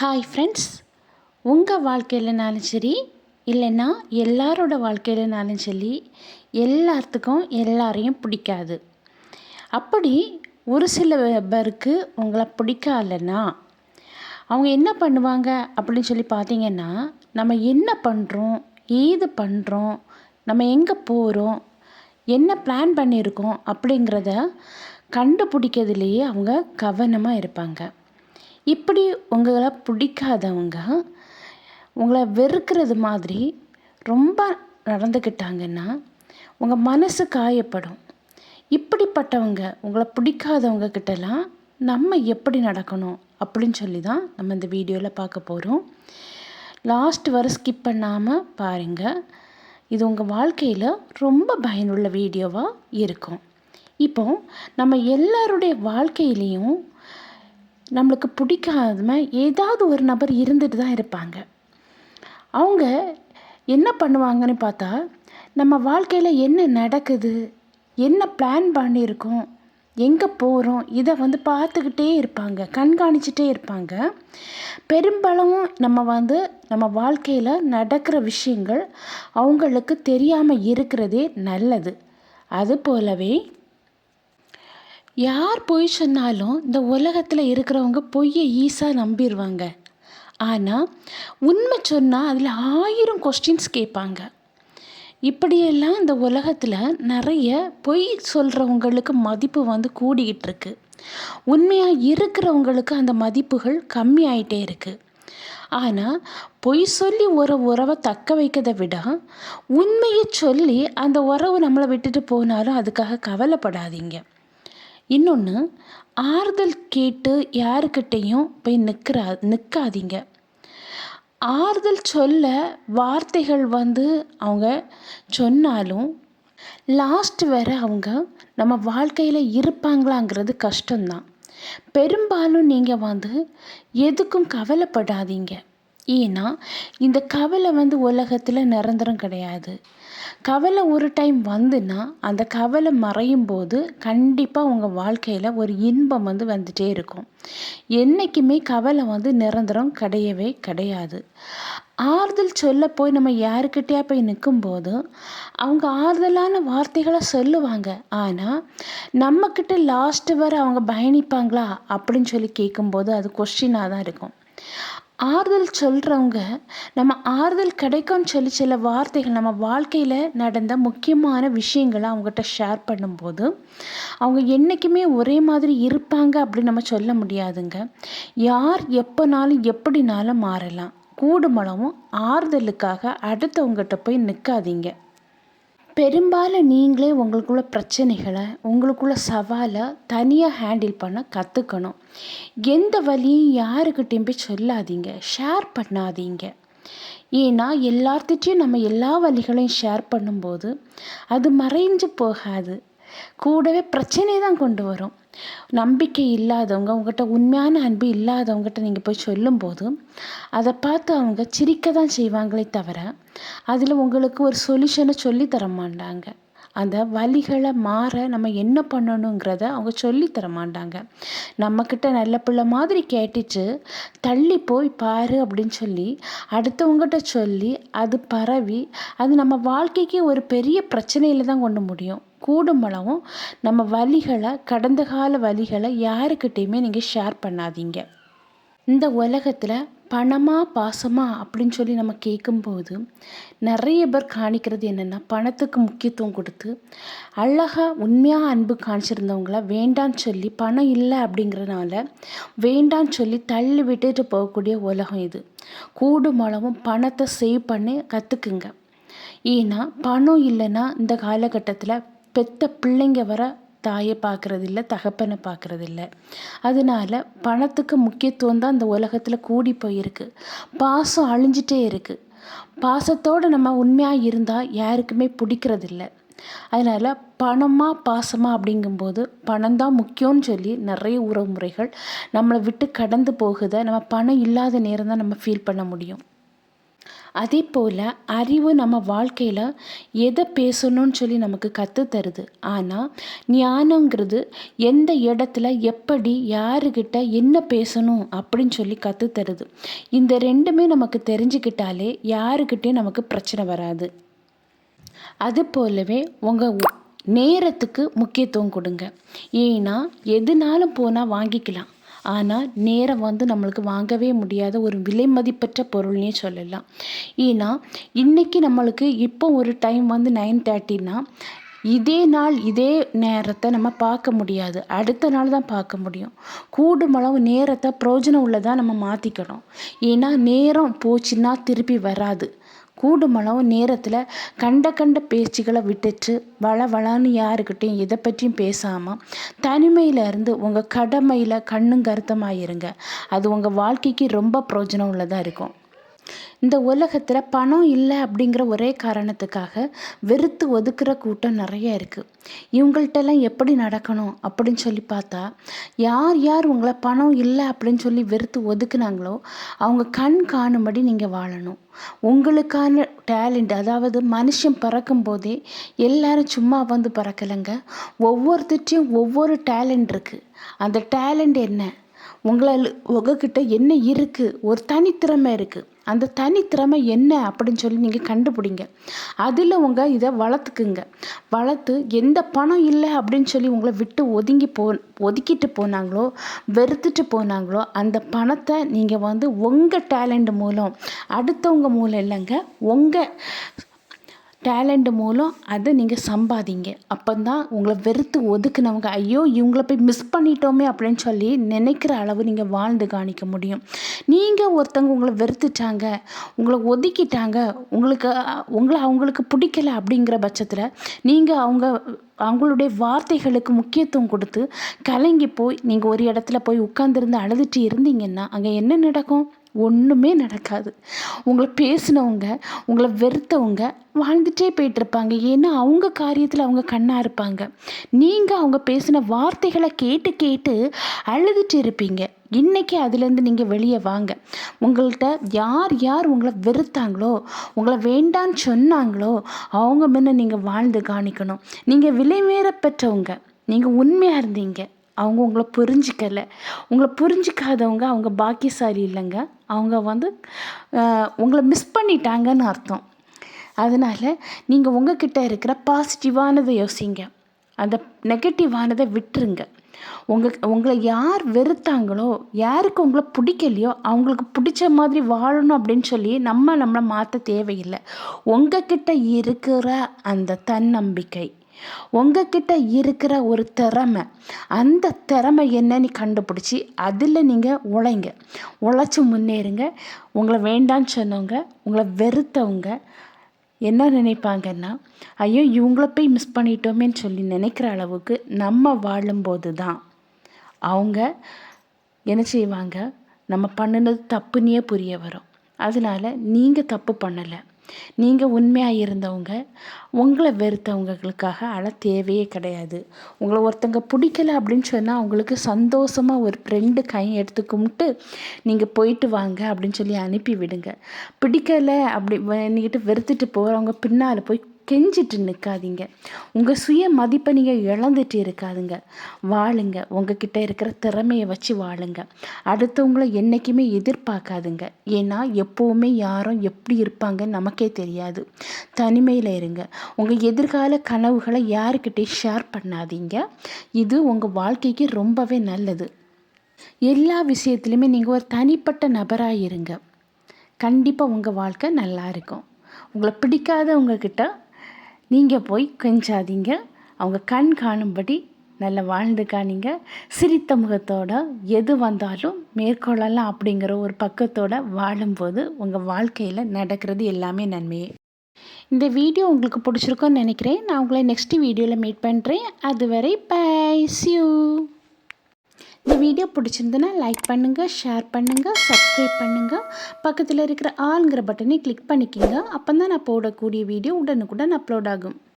Hi friends உங்கள் வாழ்க்கையிலனாலும் சரி இல்லைன்னா எல்லாரோட வாழ்க்கையிலனாலும் சரி எல்லாத்துக்கும் எல்லாரையும் பிடிக்காது. அப்படி ஒரு சில பேருக்கு உங்களை பிடிக்காதுன்னா அவங்க என்ன பண்ணுவாங்க அப்படின்னு சொல்லி பார்த்தீங்கன்னா நம்ம என்ன பண்ணுறோம் ஏது பண்ணுறோம் நம்ம எங்கே போகிறோம் என்ன பிளான் பண்ணியிருக்கோம் அப்படிங்கிறத கண்டுபிடிக்கிறதுலையே அவங்க கவனமாக இருப்பாங்க. இப்படி உங்களை பிடிக்காதவங்க உங்களை வெறுக்கிறது மாதிரி ரொம்ப நடந்துக்கிட்டாங்கன்னா உங்கள் மனசு காயப்படும். இப்படிப்பட்டவங்க உங்களை பிடிக்காதவங்க கிட்டலாம் நம்ம எப்படி நடக்கணும் அப்படின்னு சொல்லி தான் நம்ம இந்த வீடியோவில் பார்க்க போகிறோம் லாஸ்ட் வரை ஸ்கிப் பண்ணாமல் பாருங்கள் இது உங்கள் வாழ்க்கையில் ரொம்ப பயனுள்ள வீடியோவாக இருக்கும். இப்போ நம்ம எல்லாருடைய வாழ்க்கையிலையும் நம்மளுக்கு பிடிக்காம ஏதாவது ஒரு நபர் இருந்துட்டு தான் இருப்பாங்க. அவங்க என்ன பண்ணுவாங்கன்னு பார்த்தா நம்ம வாழ்க்கையில் என்ன நடக்குது என்ன பிளான் பண்ணியிருக்கோம் எங்கே போகிறோம் இதை வந்து பார்த்துக்கிட்டே இருப்பாங்க கண்காணிச்சிட்டே இருப்பாங்க. பெரும்பாலும் நம்ம வந்து நம்ம வாழ்க்கையில் நடக்கிற விஷயங்கள் அவங்களுக்கு தெரியாமல் இருக்கிறதே நல்லது. அது போலவே யார் பொய் சொன்னாலும் இந்த உலகத்தில் இருக்கிறவங்க பொய்யை ஈஸாக நம்பிடுவாங்க ஆனால் உண்மை சொன்னால் அதில் ஆயிரம் கொஸ்டின்ஸ் கேட்பாங்க. இப்படியெல்லாம் இந்த உலகத்தில் நிறைய பொய் சொல்கிறவங்களுக்கு மதிப்பு வந்து கூடிக்கிட்டு இருக்கு. உண்மையாக இருக்கிறவங்களுக்கு அந்த மதிப்புகள் கம்மி ஆயிட்டே இருக்குது ஆனால் பொய் சொல்லி ஒரு உறவை தக்க வைக்கிறதை விட உண்மையை சொல்லி அந்த உறவு நம்மளை விட்டுட்டு போனாலும் அதுக்காக கவலைப்படாதீங்க. இன்னொன்று ஆறுதல் கேட்டு யாருக்கிட்டேயும் போய் நிற்கிறா நிற்காதீங்க ஆறுதல் சொல்ல வார்த்தைகள் வந்து அவங்க சொன்னாலும் லாஸ்ட் வரை அவங்க நம்ம வாழ்க்கையில் இருப்பாங்களாங்கிறது கஷ்டம்தான். பெரும்பாலும் நீங்கள் வந்து எதுக்கும் கவலைப்படாதீங்க. ஏன்னா இந்த கவலை வந்து உலகத்தில் நிரந்தரம் கிடையாது. கவலை ஒரு டைம் வந்துன்னா அந்த கவலை மறையும் போது கண்டிப்பாக உங்கள் வாழ்க்கையில் ஒரு இன்பம் வந்து வந்துகிட்டே இருக்கும். என்றைக்குமே கவலை வந்து நிரந்தரம் கிடையவே கிடையாது. ஆறுதல் சொல்ல போய் நம்ம யாருக்கிட்டேயா போய் நிற்கும்போது அவங்க ஆறுதலான வார்த்தைகளை சொல்லுவாங்க. ஆனால் நம்மக்கிட்ட லாஸ்ட்டு வரை அவங்க பயணிப்பாங்களா அப்படின்னு சொல்லி கேட்கும்போது அது கொஸ்டினாக தான் இருக்கும். ஆறுதல் சொல்கிறவங்க நம்ம ஆறுதல் கிடைக்கும்னு சொல்லி சில வார்த்தைகள் நம்ம வாழ்க்கையில் நடந்த முக்கியமான விஷயங்களை அவங்ககிட்ட ஷேர் பண்ணும்போது அவங்க என்றைக்குமே ஒரே மாதிரி இருப்பாங்க அப்படின்னு நம்ம சொல்ல முடியாதுங்க. யார் எப்போனாலும் எப்படினாலும் மாறலாம். கூடுமளவும் ஆறுதலுக்காக அடுத்தவங்ககிட்ட போய் நிற்காதீங்க பெரும்பாலும் நீங்களே உங்களுக்குள்ள பிரச்சனைகளை உங்களுக்குள்ள சவாலை தனியாக ஹேண்டில் பண்ண கற்றுக்கணும் எந்த வழியும் யாருக்கிட்டையும் போய் சொல்லாதீங்க. ஷேர் பண்ணாதீங்க. ஏன்னா எல்லார்த்திட்டையும் நம்ம எல்லா வழிகளையும் ஷேர் பண்ணும்போது அது மறைஞ்சு போகாது. கூடவே பிரச்சனை தான் கொண்டு வரும். நம்பிக்கை இல்லாதவங்க உங்கள்கிட்ட உண்மையான அன்பு இல்லாதவங்ககிட்ட நீங்கள் போய் சொல்லும்போது அதை பார்த்து அவங்க சிரிக்க தான் செய்வாங்களே தவிர அதில் உங்களுக்கு ஒரு சொல்யூஷனை சொல்லி தர மாட்டாங்க. அந்த வழிகளை மாற நம்ம என்ன பண்ணணுங்கிறத அவங்க சொல்லித்தர தர மாட்டாங்க. நம்மக்கிட்ட நல்ல பிள்ளை மாதிரி கேட்டுச்சு தள்ளி போய் பாரு அப்படின்னு சொல்லி அடுத்தவங்ககிட்ட சொல்லி அது பரவி அது நம்ம வாழ்க்கைக்கு ஒரு பெரிய பிரச்சனையில் தான் கொண்டு முடியும். கூடுமளவும் நம்ம வழிகளை கடந்த கால வழிகளை யாருக்கிட்டேயுமே நீங்கள் ஷேர் பண்ணாதீங்க. இந்த உலகத்தில் பணமா பாசமாக அப்படின்னு சொல்லி நம்ம கேட்கும்போது நிறைய பேர் காணிக்கிறது என்னென்னா பணத்துக்கு முக்கியத்துவம் கொடுத்து அழகாக உண்மையாக அன்பு காணிச்சிருந்தவங்கள வேண்டான்னு சொல்லி பணம் இல்லை அப்படிங்கிறனால வேண்டான்னு சொல்லி தள்ளி விட்டுட்டு போகக்கூடிய உலகம் இது. கூடுமளவும் பணத்தை சேவ் பண்ணி கற்றுக்குங்க ஏன்னா பணம் இல்லைன்னா இந்த காலகட்டத்தில் பெத்த பிள்ளைங்க வர தாயை பார்க்குறதில்ல தகப்பனை பார்க்குறதில்ல. அதனால பணத்துக்கு முக்கியத்துவம் தான் இந்த உலகத்தில் கூடி போயிருக்கு. பாசம் அழிஞ்சிட்டே இருக்குது பாசத்தோடு நம்ம உண்மையாக இருந்தால் யாருக்குமே பிடிக்கிறதில்ல. அதனால் பணமாக பாசமாக அப்படிங்கும்போது பணம் தான் முக்கியம்னு சொல்லி நிறைய உறவுமுறைகள் நம்மளை விட்டு கடந்து போகுத நம்ம பணம் இல்லாத நேரம் தான் நம்ம ஃபீல் பண்ண முடியும். அதே போல் அறிவு நம்ம வாழ்க்கையில் எதை பேசணும்னு சொல்லி நமக்கு கற்றுத் தருது ஆனால் ஞானங்கிறது எந்த இடத்துல எப்படி யாருக்கிட்ட என்ன பேசணும் அப்படின்னு சொல்லி கற்றுத் தருது இந்த ரெண்டுமே நமக்கு தெரிஞ்சுக்கிட்டாலே யாருக்கிட்டேயும் நமக்கு பிரச்சனை வராது. அது போலவே உங்கள் நேரத்துக்கு முக்கியத்துவம் கொடுங்க. ஏன்னா எதுனாலும் போனால் வாங்கிக்கலாம். ஆனால் நேரம் வந்து நம்மளுக்கு வாங்கவே முடியாத ஒரு விலை மதிப்பற்ற பொருள்னே சொல்லலாம். ஏன்னா இன்றைக்கி நம்மளுக்கு இப்போ ஒரு டைம் வந்து நைன் தேர்ட்டின்னா இதே நாள் இதே நேரத்தை நம்ம பார்க்க முடியாது. அடுத்த நாள் தான் பார்க்க முடியும். கூடுமளவு நேரத்தை பிரயோஜனம் உள்ளதாக நம்ம மாற்றிக்கணும் ஏன்னா நேரம் போச்சுன்னா திருப்பி வராது. கூடுமளவு நேரத்தில் கண்ட கண்ட பேச்சுகளை விட்டுட்டு வள வளன்னு யாருக்கிட்டையும் எதை பற்றியும் பேசாமல் தனிமையில் இருந்து உங்கள் கடமையில் கண்ணும் கருத்தமாக இருங்க. அது உங்கள் வாழ்க்கைக்கு ரொம்ப பிரயோஜனம் உள்ளதாக இருக்கும். இந்த உலகத்தில் பணம் இல்லை அப்படிங்கிற ஒரே காரணத்துக்காக வெறுத்து ஒதுக்குற கூட்டம் நிறைய இருக்குது இவங்கள்ட்டெல்லாம் எப்படி நடக்கணும் அப்படின்னு சொல்லி பார்த்தா யார் யார் உங்களை பணம் இல்லை அப்படின்னு சொல்லி வெறுத்து ஒதுக்குனாங்களோ அவங்க கண் காணும்படி நீங்கள் வாழணும். உங்களுக்கான டேலண்ட் அதாவது மனுஷன் பறக்கும் போதே எல்லாரும் சும்மா வந்து பறக்கலைங்க. ஒவ்வொருத்திட்டையும் ஒவ்வொரு டேலண்ட் இருக்குது அந்த டேலண்ட் என்ன? உங்களால் உங்ககிட்ட என்ன இருக்குது ஒரு தனித்திறமை இருக்குது அந்த தனித்திறமை என்ன அப்படின்னு சொல்லி நீங்கள் கண்டுபிடிங்க. அதில் உங்கள் இதை வளர்த்துக்குங்க. வளர்த்து எந்த பணம் இல்லை அப்படின்னு சொல்லி உங்களை விட்டு ஒதுங்கி போ ஒதுக்கிட்டு போனாங்களோ வெறுத்துட்டு போனாங்களோ அந்த பணத்தை நீங்கள் வந்து உங்கள் டேலண்ட் மூலம் அடுத்தவங்க மூலம் இல்லைங்க உங்கள் டேலண்ட் மூலம் அதை நீங்கள் சம்பாதிங்க. அப்போ தான் உங்களை வெறுத்து ஒதுக்குனவங்க ஐயோ இவங்கள போய் மிஸ் பண்ணிட்டோமே அப்படின்னு சொல்லி நினைக்கிற அளவு நீங்கள் வாழ்ந்து காணிக்க முடியும். நீங்கள் ஒருத்தவங்க உங்களை வெறுத்துட்டாங்க உங்களை ஒதுக்கிட்டாங்க உங்களுக்கு உங்களை அவங்களுக்கு பிடிக்கல அப்படிங்கிற பட்சத்தில் நீங்கள் அவங்க அவங்களுடைய வார்த்தைகளுக்கு முக்கியத்துவம் கொடுத்து கலங்கி போய் நீங்கள் ஒரு இடத்துல போய் உட்காந்துருந்து அழுதுட்டு இருந்தீங்கன்னா அங்கே என்ன நடக்கும்? ஒன்றுமே நடக்காது. உங்களை பேசினவங்க உங்களை வெறுத்தவங்க வாழ்ந்துட்டே போயிட்டுருப்பாங்க. ஏன்னா அவங்க காரியத்தில் அவங்க கண்ணாக இருப்பாங்க. நீங்கள் அவங்க பேசின வார்த்தைகளை கேட்டு கேட்டு அழுதுட்டு இருப்பீங்க. இன்றைக்கி அதுலேருந்து நீங்கள் வெளியே வாங்க. உங்கள்கிட்ட யார் யார் உங்களை வெறுத்தாங்களோ உங்களை வேண்டான்னு சொன்னாங்களோ அவங்க முன்ன நீங்கள் வாழ்ந்து காணிக்கணும். நீங்கள் விலை பெற்றவங்க. நீங்கள் உண்மையாக இருந்தீங்க. அவங்க உங்களை புரிஞ்சிக்கலை. உங்களை புரிஞ்சிக்காதவங்க அவங்க பாக்கியசாலி இல்லைங்க. அவங்க வந்து உங்களை மிஸ் பண்ணிட்டாங்கன்னு அர்த்தம். அதனால் நீங்கள் உங்ககிட்ட இருக்கிற பாசிட்டிவானதை யோசிங்க. அந்த நெகட்டிவானதை விட்டுருங்க. உங்கள் உங்களை யார் வெறுத்தாங்களோ யாருக்கு உங்களை பிடிக்கலையோ அவங்களுக்கு பிடிச்ச மாதிரி வாழணும் அப்படின்னு சொல்லி நம்ம நம்மளை மாற்ற தேவையில்லை. உங்ககிட்ட இருக்கிற அந்த தன்னம்பிக்கை. உங்கக்கிட்ட இருக்கிற ஒரு திறமை அந்த திறமை என்னன்னு கண்டுபிடிச்சி அதில் நீங்கள் உழைங்க. உழைச்சி முன்னேறுங்க. உங்களை வேண்டான்னு சொன்னவங்க உங்களை வெறுத்தவங்க என்ன நினைப்பாங்கன்னா ஐயோ இவங்கள போய் மிஸ் பண்ணிட்டோமேன்னு சொல்லி நினைக்கிற அளவுக்கு நம்ம வாழும்போது தான் அவங்க என்ன செய்வாங்க நம்ம பண்ணினது தப்புன்னே புரிய வரும். அதனால் நீங்கள் தப்பு பண்ணலை. நீங்கள் உண்மையாக இருந்தவங்க உங்களை வெறுத்தவங்களுக்காக அழ தேவையே கிடையாது. உங்களை ஒருத்தங்க பிடிக்கல அப்படின்னு சொன்னால் அவங்களுக்கு சந்தோஷமாக ஒரு ரெண்டு கையும் எடுத்து கும்பிட்டு நீங்கள் போயிட்டு வாங்க அப்படின்னு சொல்லி அனுப்பி விடுங்க. பிடிக்கலை அப்படி நீங்கிட்டு வெறுத்துட்டு போகிறவங்க பின்னால் போய் கெஞ்சிட்டு நிற்காதீங்க உங்கள் சுய மதிப்பை நீங்கள் இழந்துட்டு இருக்காதுங்க. வாழுங்க. உங்ககிட்ட இருக்கிற திறமையை வச்சு வாழுங்க. அடுத்தவங்கள என்றைக்குமே எதிர்பார்க்காதுங்க. ஏன்னா எப்போவுமே யாரும் எப்படி இருப்பாங்கன்னு நமக்கே தெரியாது. தனிமையில் இருங்க. உங்கள் எதிர்கால கனவுகளை யாருக்கிட்டே ஷேர் பண்ணாதீங்க. இது உங்கள் வாழ்க்கைக்கு ரொம்பவே நல்லது. எல்லா விஷயத்துலையுமே நீங்கள் ஒரு தனிப்பட்ட நபராக இருங்க. கண்டிப்பாக உங்கள் வாழ்க்கை நல்லா இருக்கும். உங்களை பிடிக்காதவங்கக்கிட்ட நீங்கள் போய் கெஞ்சாதீங்க. அவங்க கண் காணும்படி நல்லா வாழ்ந்து காணிங்க. சிரித்த முகத்தோட எது வந்தாலும் மேற்கொள்ளலாம் அப்படிங்கிற ஒரு பக்கத்தோட வாழும்போது உங்கள் வாழ்க்கையில் நடக்கிறது எல்லாமே நன்மையே. இந்த வீடியோ உங்களுக்கு பிடிச்சிருக்கோன்னு நினைக்கிறேன். நான் உங்களை நெக்ஸ்ட் வீடியோவில் மீட் பண்ணுறேன் அதுவரை பை சியூ இந்த வீடியோ பிடிச்சிருந்துன்னா லைக் பண்ணுங்கள் ஷேர் பண்ணுங்கள் சப்ஸ்கிரைப் பண்ணுங்கள் பக்கத்தில் இருக்கிற ஆளுங்கிற பட்டனை கிளிக் பண்ணிக்கிங்க. அப்போ தான் நான் போடக்கூடிய வீடியோ உடனுக்குடன் அப்லோட் ஆகும்.